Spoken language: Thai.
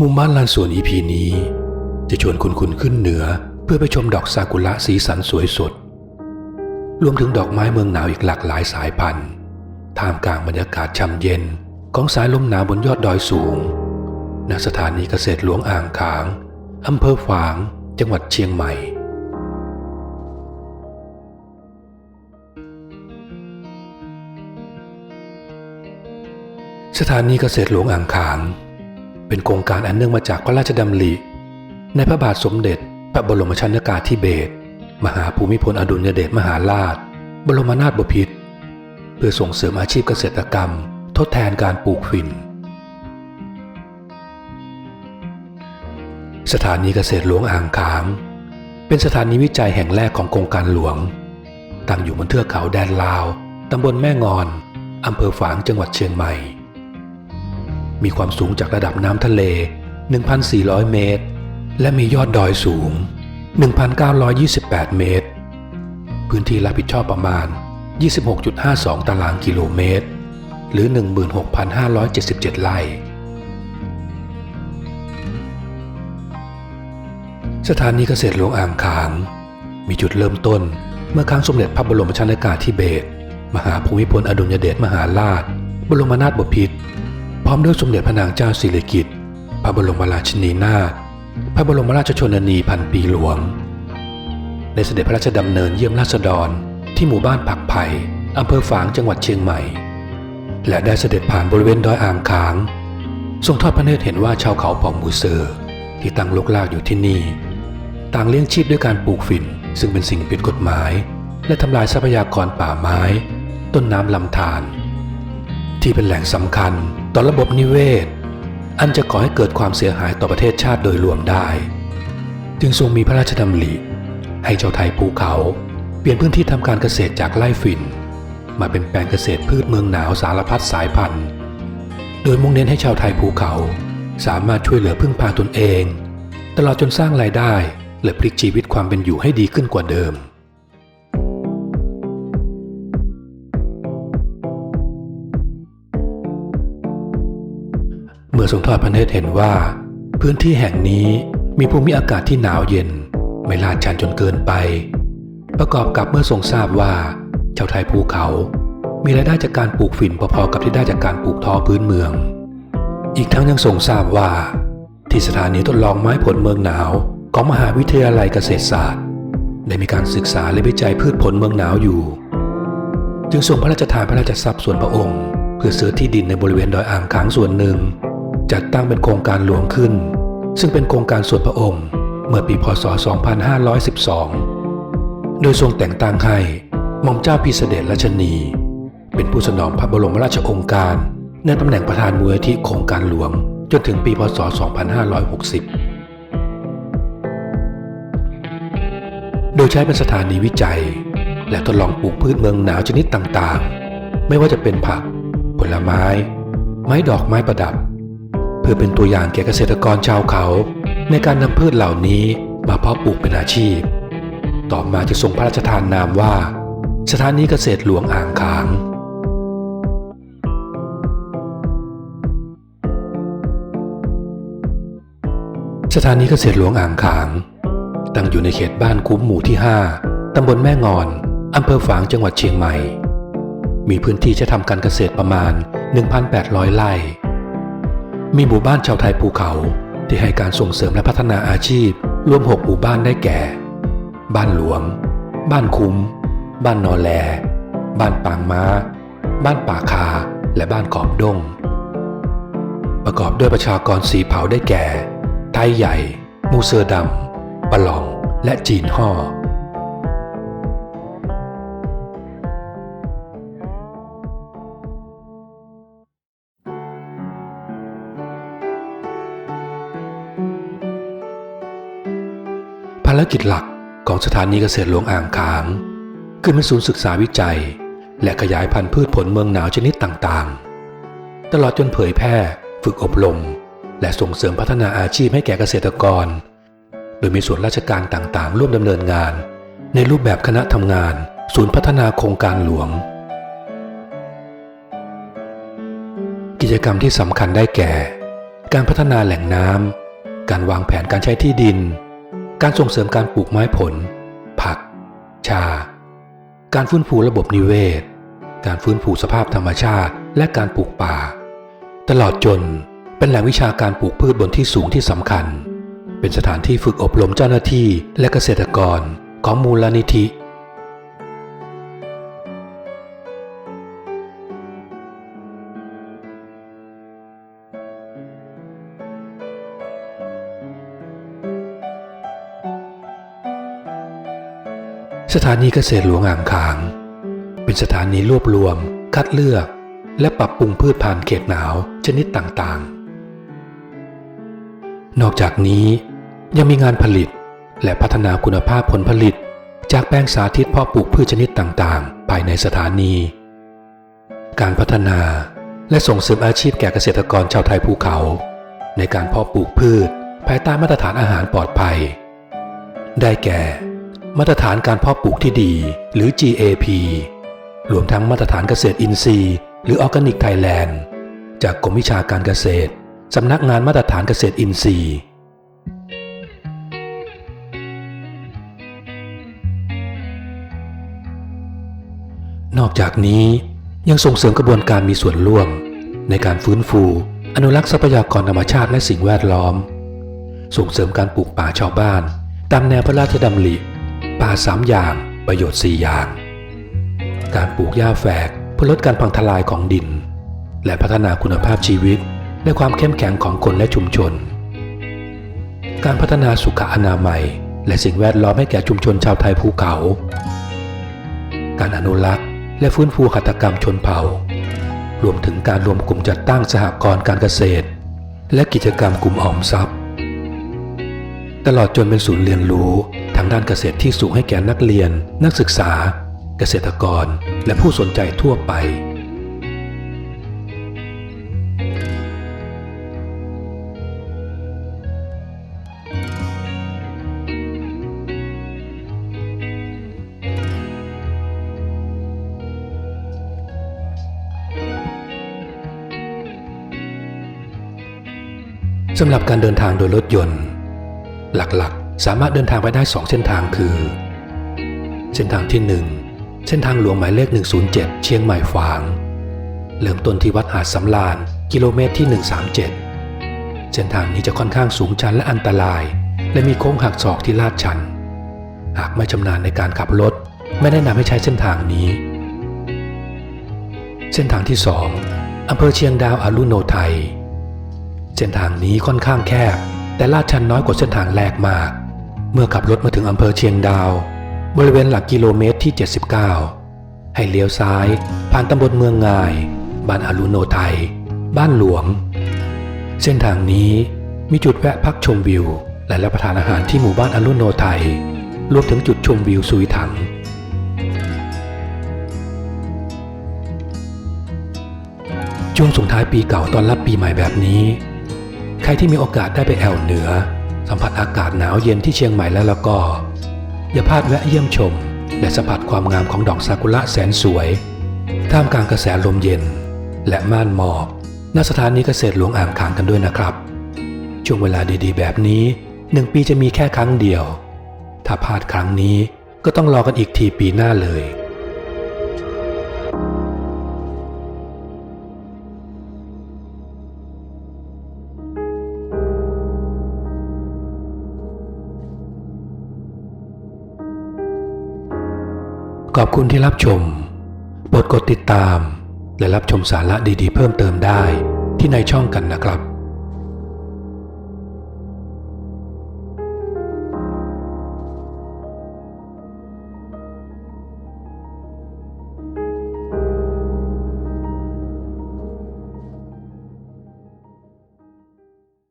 มุมบ้านลานสวนอีพีนี้ จะชวนคุณคุณขึ้นเหนือ เพื่อไปชมดอกซากุระสีสันสวยสด รวมถึงดอกไม้เมืองหนาวอีกหลากหลายสายพันธุ์ ท่ามกลางบรรยากาศช่ำเย็นของสายลมหนาวบนยอดดอยสูง ณ สถานีเกษตรหลวงอ่างขาง อำเภอฝาง จังหวัดเชียงใหม่ สถานีเกษตรหลวงอ่างขาง เป็นโครงการอันเนื่องมาจากพระราชดำริ ในพระบาทสมเด็จ พระบรมชนกาธิเบศรมหาภูมิพลอดุลยเดชมหาราช บรมนาถบพิตรเพื่อส่งเสริมอาชีพเกษตรกรรม ทดแทนการปลูกฝิ่น สถานีเกษตรหลวงอ่างขาง เป็นสถานีวิจัยแห่งแรกของโครงการหลวง ตั้งอยู่บนเทือกเขาแดนลาว ตำบลแม่งอน อำเภอฝางจังหวัดเชียงใหม่ มีความสูงจากระดับน้ำทะเล 1,400 เมตร และมียอดดอยสูง 1,928 เมตร พื้นที่รับผิดชอบประมาณ 26.52 ตารางกิโลเมตร หรือ 16,577 ไร่ สถานีเกษตรหลวงอ่างขาง มีจุดเริ่มต้นเมื่อครั้งสมเด็จพระบรมชนกาธิเบศรมหาภูมิพลอดุลยเดชมหาราช บรมนาถบพิตร พร้อมด้วยสมเด็จพระนางเจ้าสิริกิติ์พระบรมราชินีนาถพระบรมราชชนนีพันปีหลวง ในเสด็จพระราชดำเนินเยี่ยมราษฎรที่หมู่บ้านผักไผ่อำเภอฝางจังหวัดเชียงใหม่ และได้เสด็จผ่านบริเวณดอยอ่างขาง ทรงทอดพระเนตรเห็นว่าชาวเขาเผ่ามูเซอร์ที่ตั้งลกลากอยู่ที่นี่ ต่างเลี้ยงชีพด้วยการปลูกฝิ่น ซึ่งเป็นสิ่งผิดกฎหมาย และทำลายทรัพยากรป่าไม้ ต้นน้ำลำธารที่เป็นแหล่งสำคัญ ต่อระบบนิเวศ อันจะก่อให้เกิดความเสียหายต่อประเทศชาติโดยรวมได้ จึงทรงมีพระราชดำริให้เจ้าไทยภูเขา เปลี่ยนพื้นที่ทำการเกษตรจากไร่ฝิ่น มาเป็นแปลงเกษตรพืชเมืองหนาวสารพัดสายพันธุ์ โดยมุ่งเน้นให้ชาวไทยภูเขา สามารถช่วยเหลือพึ่งพาตนเอง ตลอดจนสร้างรายได้และพลิกชีวิตความเป็นอยู่ให้ดีขึ้นกว่าเดิม อทรงทอดพระเนตรเห็นว่า พื้นที่แห่งนี้มีภูมิอากาศที่หนาวเย็น ไม่ลาดชันจนเกินไป ประกอบกับเมื่อทรงทราบว่าชาวไทยภูเขา มีรายได้จากการปลูกฝิ่นพอๆกับที่ได้จากการปลูกทอพื้นเมือง อีกทั้งยังทรงทราบว่า ที่สถานีทดลองไม้ผลเมืองหนาวของมหาวิทยาลัยเกษตรศาสตร์ ได้มีการศึกษาและวิจัยพืชผลเมืองหนาวอยู่ จึงทรงพระราชทานพระราชทรัพย์ส่วนพระองค์ เพื่อซื้อที่ดินในบริเวณดอยอ่างขางส่วนหนึ่ง จัดตั้งเป็นโครงการหลวงขึ้น ซึ่งเป็นโครงการส่วนพระองค์ เมื่อปีพศ 2512 โดยทรงแต่งตั้งให้หม่อมเจ้าพิเสด็จราชนี เป็นผู้สนองพระบรมราชโองการในตำแหน่งประธานมูลนิธิโครงการหลวงจนถึงปีพศ 2560 โดยใช้เป็นสถานีวิจัย และทดลองปลูกพืชเมืองหนาวชนิดต่างๆ ไม่ว่าจะเป็นผัก ผลไม้ ไม้ดอกไม้ประดับ เพื่อเป็นตัวอย่างแก่เกษตรกรชาวเขา ในการนำพืชเหล่านี้มาเพาะปลูกเป็นอาชีพ ต่อมาจะทรงพระราชทานนามว่า สถานีเกษตรหลวงอ่างขาง สถานีเกษตรหลวงอ่างขาง ตั้งอยู่ในเขตบ้านคุ้มหมู่ที่ 5 ตำบลแม่งอน อำเภอฝางจังหวัดเชียงใหม่ มีพื้นที่จะทำการเกษตรประมาณ 1,800 ไร่ มีหมู่บ้านชาวไทยภูเขา ที่ให้การส่งเสริมและพัฒนาอาชีพ รวม 6 หมู่บ้านได้แก่ บ้านหลวง บ้านคุ้ม บ้านนอแล บ้านปางม้า บ้านป่าคา และบ้านขอบดง ประกอบด้วยประชากรสีเผาได้แก่ ไทยใหญ่ มูเซอร์ดำปะหลอง และจีนห่อารกิจหลักของสถานีเกษตรหลวงอ่างขาง คือเป็นศูนย์ศึกษาวิจัย และขยายพันธุ์พืชผลเมืองหนาวชนิดต่างๆ ตลอดจนเผยแพร่ ฝึกอบรม และส่งเสริมพัฒนาอาชีพให้แก่เกษตรกร โดยมีส่วนราชการต่างๆ ร่วมดำเนินงาน ในรูปแบบคณะทำงาน ศูนย์พัฒนาโครงการหลวง กิจกรรมที่สำคัญได้แก่ การพัฒนาแหล่งน้ำการวางแผนการใช้ที่ดิน การส่งเสริมการปลูกไม้ผล ผัก ชา การฟื้นฟูระบบนิเวศ การฟื้นฟูสภาพธรรมชาติ และการปลูกป่า ตลอดจนเป็นแหล่งวิชาการปลูกพืชบนที่สูงที่สำคัญ เป็นสถานที่ฝึกอบรมเจ้าหน้าที่และเกษตรกรของมูลนิธิ สถานีเกษตรหลวงอ่างขาง เป็นสถานีรวบรวม คัดเลือก และปรับปรุงพืชพันธุ์เขตหนาวชนิดต่างๆ นอกจากนี้ยังมีงานผลิตและพัฒนาคุณภาพผลผลิต จากแปลงสาธิตเพาะปลูกพืชชนิดต่างๆ ภายในสถานี การพัฒนาและส่งเสริมอาชีพแก่เกษตรกรชาวไทยภูเขา ในการเพาะปลูกพืช ภายใต้มาตรฐานอาหารปลอดภัย ได้แก่ มาตรฐานการเพาะปลูกที่ดี หรือ GAP รวมทั้งมาตรฐานเกษตรอินทรีย์ หรือออร์แกนิกไทยแลนด์จากกรมวิชาการเกษตร สำนักงานมาตรฐานเกษตรอินทรีย์ นอกจากนี้ยังส่งเสริมกระบวนการมีส่วนร่วม ในการฟื้นฟู อนุรักษ์ทรัพยากรธรรมชาติและสิ่งแวดล้อม ส่งเสริมการปลูกป่าชาวบ้าน ตามแนวพระราชดำริ ป่าสามอย่าง ประโยชน์สี่อย่าง การปลูกหญ้าแฝกเพื่อลดการพังทลายของดิน และพัฒนาคุณภาพชีวิต และความเข้มแข็งของคนและชุมชน การพัฒนาสุขอนามัย และสิ่งแวดล้อมให้แก่ชุมชนชาวไทยภูเขา การอนุรักษ์ และฟื้นฟูหัตถกรรมชนเผ่า รวมถึงการรวมกลุ่มจัดตั้งสหกรณ์การเกษตร และกิจกรรมกลุ่มออมทรัพย์ ตลอดจนเป็นศูนย์เรียนรู้ทางด้านเกษตรที่สูงให้แก่นักเรียน นักศึกษา เกษตรกร และผู้สนใจทั่วไป สำหรับการเดินทางโดยรถยนต์ หลักๆ สามารถเดินทางไปได้ 2 เส้นทางคือ เส้นทางที่ 1 เส้นทางหลวงหมายเลข 107 เชียงใหม่ฝาง เริ่มต้นที่วัดหาดสำลานกิโลเมตรที่ 137 เส้นทางนี้จะค่อนข้างสูงชันและอันตราย และมีโค้งหักศอกที่ลาดชัน หากไม่ชำนาญในการขับรถ ไม่แนะนำให้ใช้เส้นทางนี้ เส้นทางที่ 2อำเภอเชียงดาวอารุโนไทยเส้นทางนี้ค่อนข้างแคบ แต่ลาดชันน้อยกว่าเส้นทางแรกมาก เมื่อขับรถมาถึงอำเภอเชียงดาว บริเวณหลักกิโลเมตรที่ 79 ให้เลี้ยวซ้าย ผ่านตำบลเมืองงาย บ้านอารุโนไทย บ้านหลวง เส้นทางนี้มีจุดแวะพักชมวิว และรับประทานอาหารที่หมู่บ้านอารุโนไทย รวมถึงจุดชมวิวซุยถังช่วงส่งท้ายปีเก่าตอนรับปีใหม่แบบนี้ ใครที่มีโอกาสได้ไปแอวเหนือ สัมผัสอากาศหนาวเย็นที่เชียงใหม่แล้วแล้วก็ อย่าพลาดแวะเยี่ยมชม และสัมผัสความงามของดอกซากุระแสนสวย ท่ามกลางกระแสลมเย็น และม่านหมอกณสถานีเกษตรหลวงอ่างขางกันด้วยนะครับ ช่วงเวลาดีๆ แบบนี้หนึ่งปีจะมีแค่ครั้งเดียว ถ้าพลาดครั้งนี้ก็ต้องรอกันอีกทีปีหน้าเลย ขอบคุณที่รับชมโปรดกดติดตาม และรับชมสาระดีๆ เพิ่มเติมได้ที่ในช่องกันนะครับ